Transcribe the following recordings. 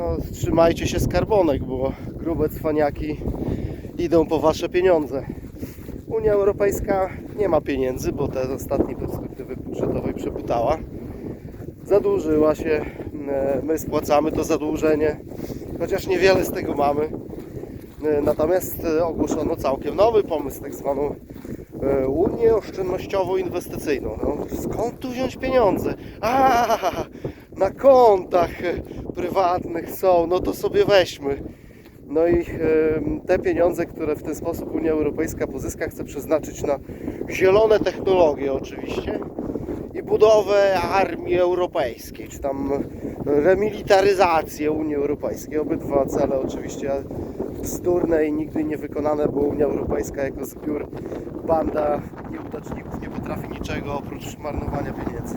No, trzymajcie się skarbonek, bo grube cwaniaki idą po wasze pieniądze. Unia Europejska nie ma pieniędzy, bo te z ostatniej perspektywy budżetowej przeputała. Zadłużyła się, e, my spłacamy to zadłużenie, chociaż niewiele z tego mamy. E, Natomiast e, ogłoszono całkiem nowy pomysł, tak zwaną Unię Oszczędnościowo-Inwestycyjną. No, skąd tu wziąć pieniądze? A, na kontach prywatnych są, no to sobie weźmy. No i te pieniądze, które w ten sposób Unia Europejska pozyska, chce przeznaczyć na zielone technologie oczywiście i budowę armii europejskiej, czy tam remilitaryzację Unii Europejskiej. Obydwa cele oczywiście bzdurne i nigdy nie wykonane, bo Unia Europejska jako zbiór banda nieudaczników nie potrafi niczego oprócz marnowania pieniędzy.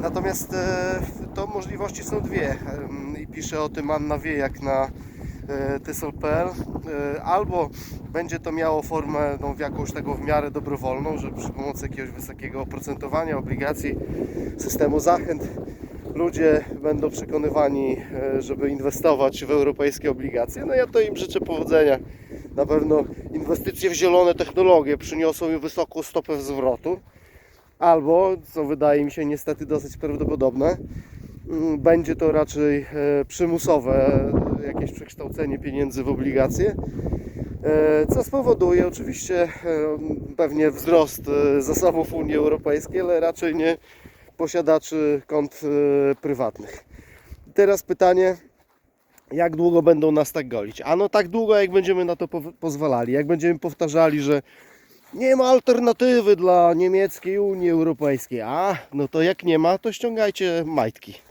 Natomiast e, to możliwości są dwie i pisze o tym Anna Wiejak na e, tysol.pl E, albo będzie to miało formę no, jakąś taką w miarę dobrowolną, że przy pomocy jakiegoś wysokiego oprocentowania obligacji, systemu zachęt ludzie będą przekonywani, e, żeby inwestować w europejskie obligacje. No ja to im życzę powodzenia. Na pewno inwestycje w zielone technologie przyniosą im wysoką stopę zwrotu albo, co wydaje mi się niestety dosyć prawdopodobne, będzie to raczej e, przymusowe jakieś przekształcenie pieniędzy w obligacje, e, co spowoduje oczywiście e, pewnie wzrost zasobów Unii Europejskiej, ale raczej nie posiadaczy kont prywatnych. Teraz pytanie, jak długo będą nas tak golić? Ano tak długo, jak będziemy na to po- pozwalali, jak będziemy powtarzali, że nie ma alternatywy dla niemieckiej Unii Europejskiej. A, no to jak nie ma, to ściągajcie majtki.